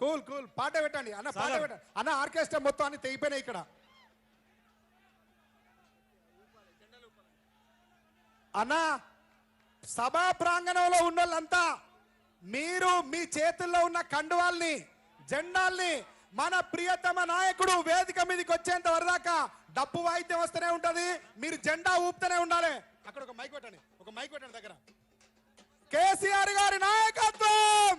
Cool cool. పాట పెట్టండి. అన్న పాట. పెట్టండి అన్న ఆర్కెస్ట్రా మొత్తం అన్ని తెగిపోయినాయి ఇక్కడ. అన్న సభా ప్రాంగణంలో ఉన్న వాళ్ళంతా మీరు మీ చేతుల్లో ఉన్న కండువాల్ని జెండాల్ని మన ప్రియతమ నాయకుడు వేదిక మీదకి వచ్చేంత వరదాకా డప్పు వాయిద్యం వస్తూనే ఉంటది. మీరు జెండా ఊపుతూనే ఉండాలి. అక్కడ ఒక మైక్ పెట్టండి. ఒక మైక్ పెట్టండి దగ్గర. కేసీఆర్ గారి నాయకత్వం!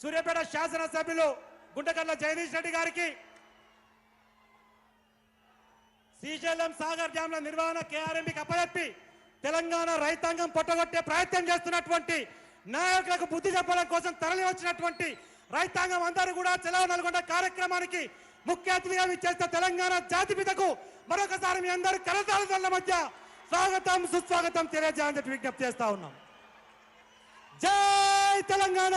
సూర్యాపేట శాసనసభ్యులు గుంటకల్ల జగదీష్ రెడ్డి గారికి శ్రీశైలం సాగర్ డ్యాంల నిర్వహణ కేఆర్ఎంబికి అప్పచెప్పి తెలంగాణ రైతాంగం పొట్టగొట్టే ప్రయత్నం చేస్తున్నటువంటి నాయకులకు బుద్ధి చెప్పడం కోసం తరలి వచ్చినటువంటి రైతాంగం అందరూ కూడా చెలవు నల్గొండ కార్యక్రమానికి ముఖ్య అతిథిగా విచ్చేస్తే తెలంగాణ జాతిపితకు మరొకసారి మీ అందరూ కరతాళ మధ్య స్వాగతం సుస్వాగతం తెలియజేయాలని చెప్పి విజ్ఞప్తి చేస్తా ఉన్నాం. జై తెలంగాణ!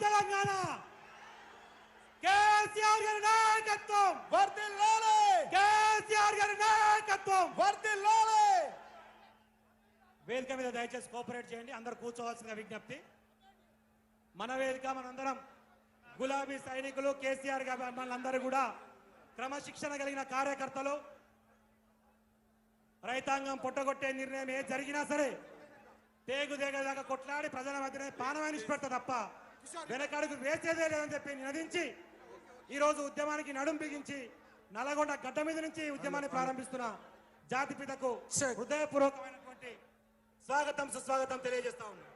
తెలంగాణ. కేసీఆర్ గారి నాయకత్వం. వర్ధిల్లాలి! కేసీఆర్ గారి నాయకత్వం. వర్ధిల్లాలి! వేదిక మీద దయచేసి కోఆపరేట్ చేయండి. అందరు కూర్చోవాల్సిన విజ్ఞప్తి. మన వేదిక మనందరం గులాబీ సైనికులు కేసీఆర్ గారి మనందరూ కూడా క్రమశిక్షణ కలిగిన కార్యకర్తలు. రైతాంగం పొట్టగొట్టే నిర్ణయం ఏ జరిగినా సరే తేగు దేగదాకా కొట్లాడి ప్రజల మధ్యనే పానమైన పెడతా తప్ప వెనకడుగు వేసేదే లేదని చెప్పి నినదించి ఈ రోజు ఉద్యమానికి నడుం బిగించి నల్గొండ గడ్డ మీద నుంచి ఉద్యమాన్ని ప్రారంభిస్తున్న జాతిపితకు హృదయపూర్వకమైనటువంటి స్వాగతం సుస్వాగతం తెలియజేస్తా ఉన్నాం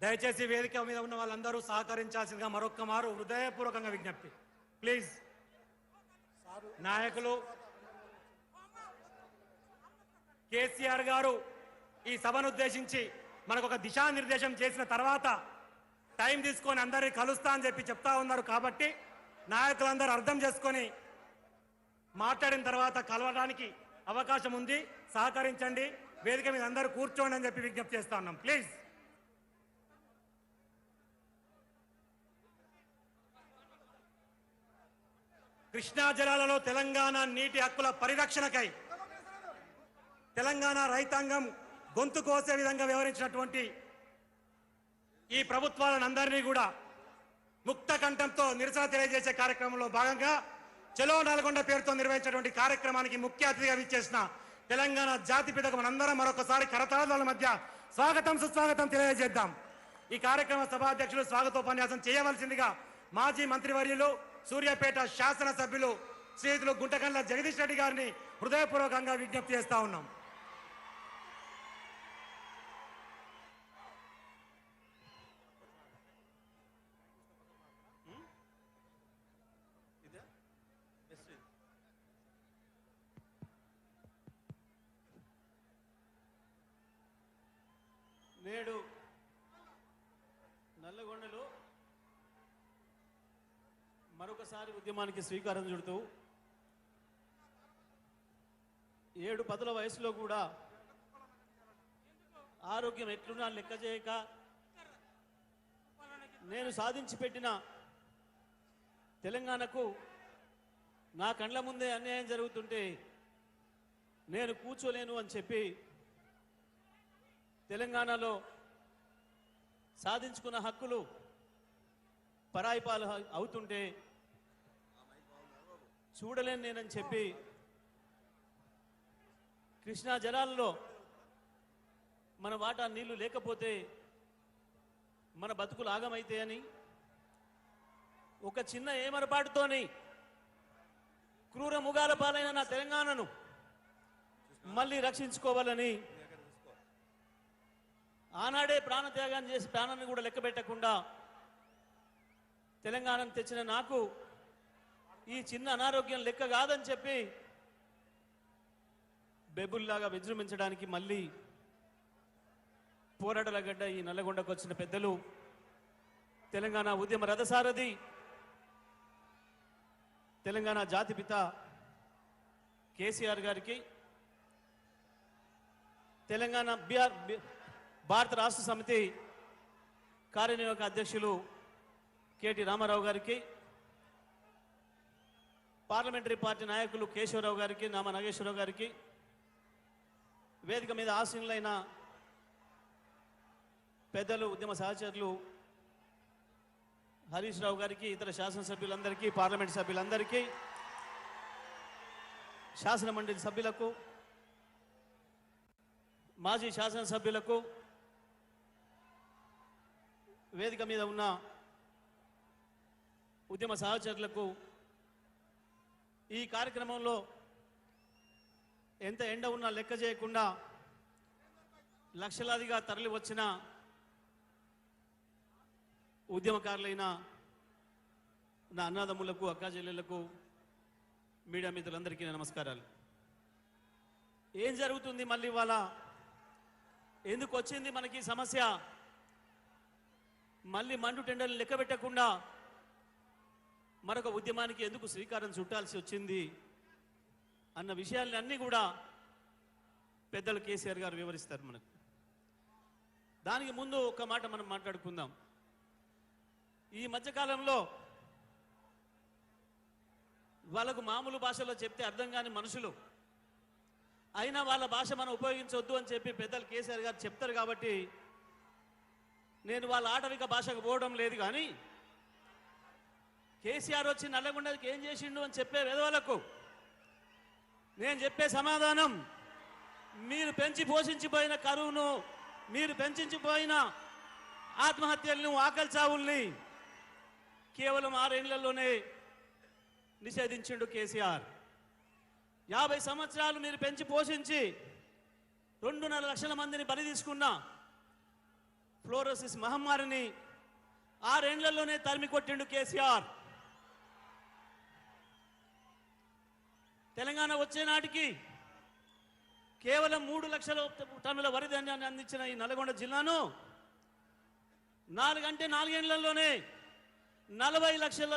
దయచేసి వేదిక మీద ఉన్న వాళ్ళందరూ సహకరించాల్సిందిగా మరొక్క మారు హృదయపూర్వకంగా విజ్ఞప్తి. ప్లీజ్. నాయకులు కేసీఆర్ గారు ఈ సభను ఉద్దేశించి మనకు ఒక దిశానిర్దేశం చేసిన తర్వాత టైం తీసుకొని అందరినీ కలుస్తా అని చెప్పి చెప్తా ఉన్నారు కాబట్టి నాయకులందరూ అర్థం చేసుకొని మాట్లాడిన తర్వాత కలవడానికి అవకాశం ఉంది. సహకరించండి. వేదిక మీద అందరూ కూర్చోండి అని చెప్పి విజ్ఞప్తి చేస్తా ఉన్నాం. ప్లీజ్. కృష్ణా జలాలలో తెలంగాణ నీటి హక్కుల పరిరక్షణకై తెలంగాణ రైతాంగం గొంతు కోసే విధంగా వ్యవహరించినటువంటి ఈ ప్రభుత్వాలందరినీ కూడా ముక్త కంఠంతో నిరసన తెలియజేసే కార్యక్రమంలో భాగంగా చెలో నల్గొండ పేరుతో నిర్వహించినటువంటి కార్యక్రమానికి ముఖ్య అతిథిగా విచ్చేసిన తెలంగాణ జాతి పితకు మనందరం మరొకసారి కరతాళాల మధ్య స్వాగతం సుస్వాగతం తెలియజేద్దాం. ఈ కార్యక్రమ సభాధ్యక్షులు స్వాగతోపన్యాసం చేయవలసిందిగా మాజీ మంత్రివర్యులు సూర్యాపేట శాసనసభ్యులు శ్రీతులు గుంటకండ్ల జగదీష్ రెడ్డి గారిని హృదయపూర్వకంగా విజ్ఞప్తి చేస్తా ఉన్నాం. నేడు నల్లగొండలో మరొకసారి ఉద్యమానికి శ్రీకారం చుడుతూ ఏడు పదుల వయసులో కూడా ఆరోగ్యం ఎట్లున్నా లెక్క చేయక నేను సాధించి పెట్టిన తెలంగాణకు నా కండ్ల ముందే అన్యాయం జరుగుతుంటే నేను కూర్చోలేను అని చెప్పి తెలంగాణలో సాధించుకున్న హక్కులు పరాయిపాలు అవుతుంటే చూడలేను నేనని చెప్పి కృష్ణా జలాల్లో మన వాటా నీళ్ళు లేకపోతే మన బతుకులు ఆగమైతే అని ఒక చిన్న ఏమరపాటుతోని క్రూర ముగాల పాలైన నా తెలంగాణను మళ్ళీ రక్షించుకోవాలని ఆనాడే ప్రాణత్యాగం చేసి ప్రాణాన్ని కూడా లెక్క పెట్టకుండా తెలంగాణను తెచ్చిన నాకు ఈ చిన్న అనారోగ్యం లెక్క కాదని చెప్పి బెబుల్లాగా విజృంభించడానికి మళ్ళీ పోరాటల గడ్డ ఈ నల్లగొండకు వచ్చిన పెద్దలు తెలంగాణ ఉద్యమ రథసారథి తెలంగాణ జాతిపిత కేసీఆర్ గారికి తెలంగాణ బీఆర్ భారత రాష్ట్ర సమితి కార్యనిర్వాహక అధ్యక్షులు కేటి రామారావు గారికి పార్లమెంటరీ పార్టీ నాయకులు కేశవరావు గారికి నామ నాగేశ్వరరావు గారికి వేదిక మీద ఆసీనులైన పెద్దలు ఉద్యమ సహచరులు హరీష్ రావు గారికి ఇతర శాసనసభ్యులందరికీ పార్లమెంట్ సభ్యులందరికీ శాసన మండలి సభ్యులకు మాజీ శాసనసభ్యులకు వేదిక మీద ఉన్న ఉద్యమ సహచరులకు ఈ కార్యక్రమంలో ఎంత ఎండ ఉన్నా లెక్క చేయకుండా లక్షలాదిగా తరలి వచ్చిన ఉద్యమకారులైన నా అన్నదమ్ములకు అక్కాచెల్లెళ్ళకు మీడియా మిత్రులందరికీ నమస్కారాలు. ఏం జరుగుతుంది మళ్ళీ ఇవాళ? ఎందుకు వచ్చింది మనకి సమస్య? మళ్ళీ మండు టెండర్లు లెక్క పెట్టకుండా మరొక ఉద్యమానికి ఎందుకు శ్రీకారం చుట్టాల్సి వచ్చింది అన్న విషయాలన్నీ అన్నీ కూడా పెద్దలు కేసీఆర్ గారు వివరిస్తారు మనకు. దానికి ముందు ఒక మాట మనం మాట్లాడుకుందాం. ఈ మధ్యకాలంలో వాళ్ళకు మామూలు భాషలో చెప్తే అర్థం కాని మనుషులు అయినా వాళ్ళ భాష మనం ఉపయోగించవద్దు అని చెప్పి పెద్దలు కేసీఆర్ గారు చెప్తారు కాబట్టి నేను వాళ్ళ ఆటవిక భాషకు పోవడం లేదు కానీ కేసీఆర్ వచ్చి నల్లగొండకి ఏం చేసిండు అని చెప్పే విధవలకు నేను చెప్పే సమాధానం మీరు పెంచి పోషించిపోయిన కరువును మీరు పెంచిపోయిన ఆత్మహత్యలను ఆకలి చావుల్ని కేవలం ఆరేళ్ళలోనే నిషేధించిండు కేసీఆర్. యాభై సంవత్సరాలు మీరు పెంచి పోషించి రెండున్నర లక్షల మందిని బలి తీసుకున్న ఫ్లోరోసిస్ మహమ్మారిని ఆరేండ్లలోనే తరిమి కొట్టిండు కేసీఆర్. తెలంగాణ వచ్చే నాటికి కేవలం మూడు లక్షల టన్నుల వరి ధాన్యాన్ని అందించిన ఈ నల్గొండ జిల్లాను నాలుగంటే నాలుగేళ్ళలోనే నలభై లక్షల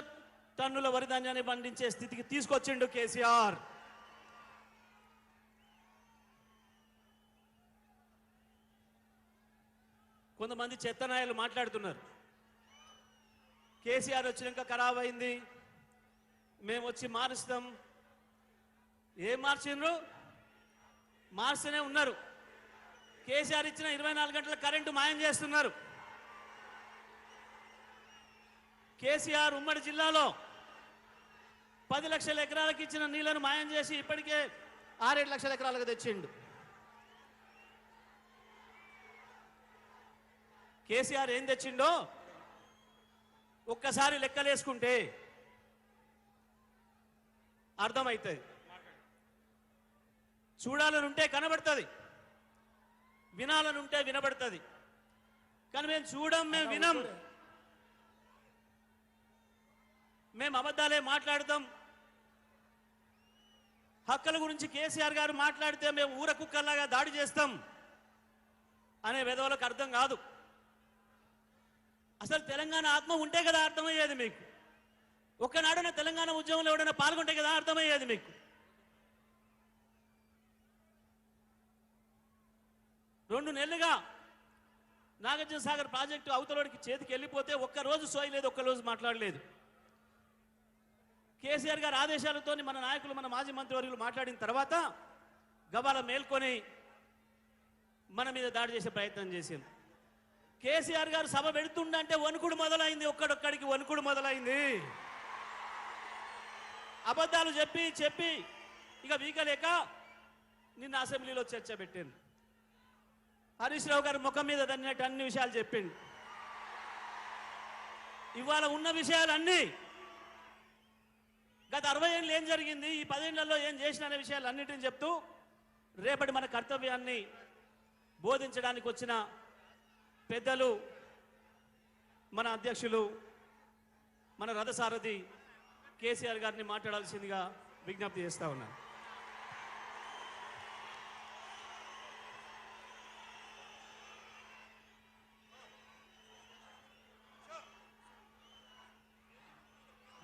టన్నుల వరి ధాన్యాన్ని పండించే స్థితికి తీసుకొచ్చిండు కేసీఆర్. కొంతమంది చెత్తనాయాలు మాట్లాడుతున్నారు. కేసీఆర్ వచ్చినాక ఖరాబ్ అయింది. మేము వచ్చి మారుస్తాం. ఏం మార్చిండ్రు? మార్స్తూనే ఉన్నారు. కేసీఆర్ ఇచ్చిన ఇరవై నాలుగు గంటల కరెంటు మాయం చేస్తున్నారు. కేసీఆర్ ఉమ్మడి జిల్లాలో పది లక్షల ఎకరాలకు ఇచ్చిన నీళ్ళను మాయం చేసి ఇప్పటికే ఆరేడు లక్షల ఎకరాలకు తెచ్చిండు. కేసీఆర్ ఏం తెచ్చిండో ఒక్కసారి లెక్కలేసుకుంటే అర్థమవుతుంది చూడాలనుంటే కనబడుతుంది. వినాలనుంటే వినబడుతుంది. కానీ మేము చూడం మేము వినం. మేము అబద్ధాలే మాట్లాడతాం. హక్కుల గురించి కేసీఆర్ గారు మాట్లాడితే మేము ఊర కుక్కల్లాగా దాడి చేస్తాం అనే విధవులకు అర్థం కాదు. అసలు తెలంగాణ ఆత్మ ఉంటే కదా అర్థమయ్యేది మీకు? ఒక్కనాడున తెలంగాణ ఉద్యమంలో ఎవడైనా పాల్గొంటే కదా అర్థమయ్యేది మీకు? రెండు నెలలుగా నాగార్జున సాగర్ ప్రాజెక్టు అవతలోడికి చేతికి వెళ్ళిపోతే ఒక్క రోజు సోయలేదు ఒక్కరోజు మాట్లాడలేదు. కేసీఆర్ గారి ఆదేశాలతో మన నాయకులు మన మాజీ మంత్రివర్యులు మాట్లాడిన తర్వాత గబాల మేల్కొని మన మీద దాడి చేసే ప్రయత్నం చేసింది కేసీఆర్ గారు సభ పెడుతుండంటే వణుకుడు మొదలైంది ఒక్కడొక్కడికి వణుకుడు మొదలైంది. అబద్ధాలు చెప్పి చెప్పి ఇక వీకలేక నిన్న అసెంబ్లీలో చర్చ పెట్టింది. హరీష్ రావు గారు ముఖం మీద తన్నట్టు అన్ని విషయాలు చెప్పింది ఇవాళ ఉన్న విషయాలన్నీ గత అరవై ఏళ్ళు ఏం జరిగింది ఈ పదేళ్ళలో ఏం చేసిన అనే విషయాలు అన్నింటిని చెప్తూ రేపటి మన కర్తవ్యాన్ని బోధించడానికి వచ్చిన పెద్దలు మన అధ్యక్షులు మన రథసారథి కేసీఆర్ గారిని మాట్లాడాల్సిందిగా విజ్ఞప్తి చేస్తా ఉన్నాను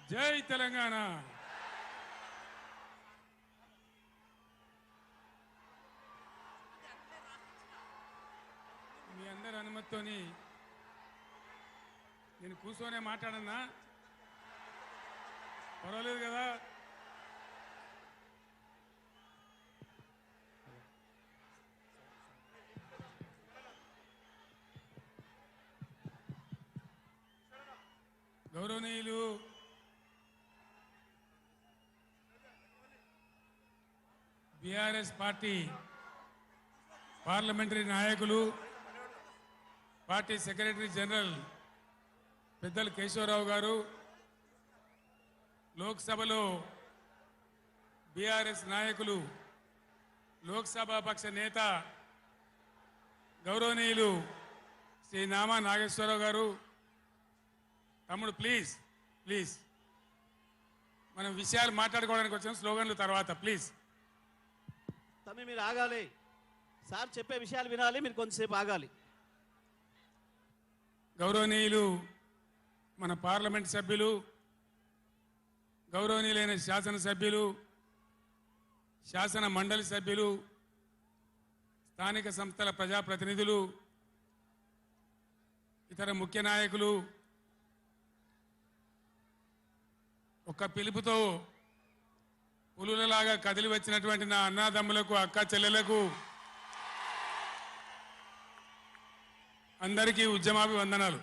జై తెలంగాణ. అనుమతితో నేను కూర్చోనే మాట్లాడన్నా? పర్వాలేదు కదా? గౌరవనీయులు బీఆర్ఎస్ పార్టీ పార్లమెంటరీ నాయకులు పార్టీ సెక్రటరీ జనరల్ పెద్దలు కేశవరావు గారు లోక్సభలో బీఆర్ఎస్ నాయకులు లోక్సభ పక్ష నేత గౌరవనీయులు శ్రీ నామా నాగేశ్వరరావు గారు. తమ్ముడు ప్లీజ్ ప్లీజ్ మనం విషయాలు మాట్లాడుకోవడానికి వచ్చిన స్లోగన్లు తర్వాత ప్లీజ్ తమ్మి మీరు ఆగాలి. సార్ చెప్పే విషయాలు వినాలి మీరు కొంతసేపు ఆగాలి. గౌరవనీయులు మన పార్లమెంట్ సభ్యులు గౌరవనీయులైన శాసనసభ్యులు శాసన మండలి సభ్యులు స్థానిక సంస్థల ప్రజాప్రతినిధులు ఇతర ముఖ్య నాయకులు ఒక పిలుపుతో పులులలాగా కదిలి వచ్చినటువంటి నా అన్నాదమ్ములకు అక్క చెల్లెలకు అందరికీ ఉద్యమాభివందనాలు.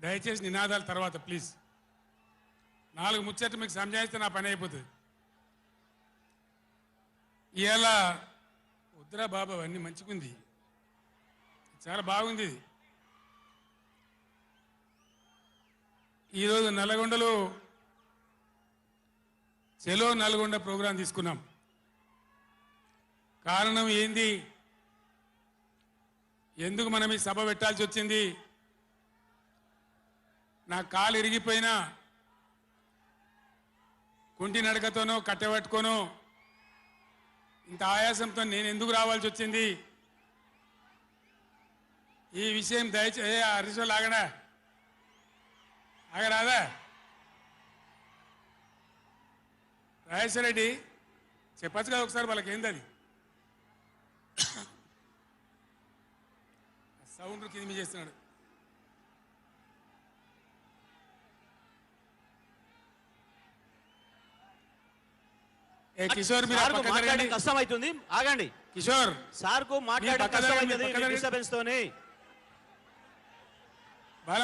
దయచేసి నినాదాల తర్వాత ప్లీజ్. నాలుగు ముచ్చట్లు మీకు సంజాయిస్తే నా పని అయిపోతుంది. ఇలా వద్దురా బాబు అవన్నీ మంచిగుంది. చాలా బాగుంది. ఇది. ఈరోజు నల్గొండలో చెలో నల్గొండ ప్రోగ్రాం తీసుకున్నాం. కారణం ఏంది? ఎందుకు మనం ఈ సభ పెట్టాల్సి వచ్చింది? నా కాలు ఇరిగిపోయినా కుంటి నడకతోనో కట్టెబట్టుకోనో ఇంత ఆయాసంతో నేను ఎందుకు రావాల్సి వచ్చింది? ఈ విషయం దయచే ఏ హరీశ్వర్ ఆగడా? ఆగరాదా? రాజేశ్వర రెడ్డి చెప్పచ్చు కదా ఒకసారి వాళ్ళకి ఏంది అది సౌండ్ కింద మీ చేస్తున్నాడు ఏ కిషోర్ మీరు ఆ సార్కు మాట్లాడడం. కష్టం అవుతుంది ఆగండి కిషోర్ సార్కు మీ మాట్లాడడం పక్క కష్టం. డిస్టర్బెన్స్ తోని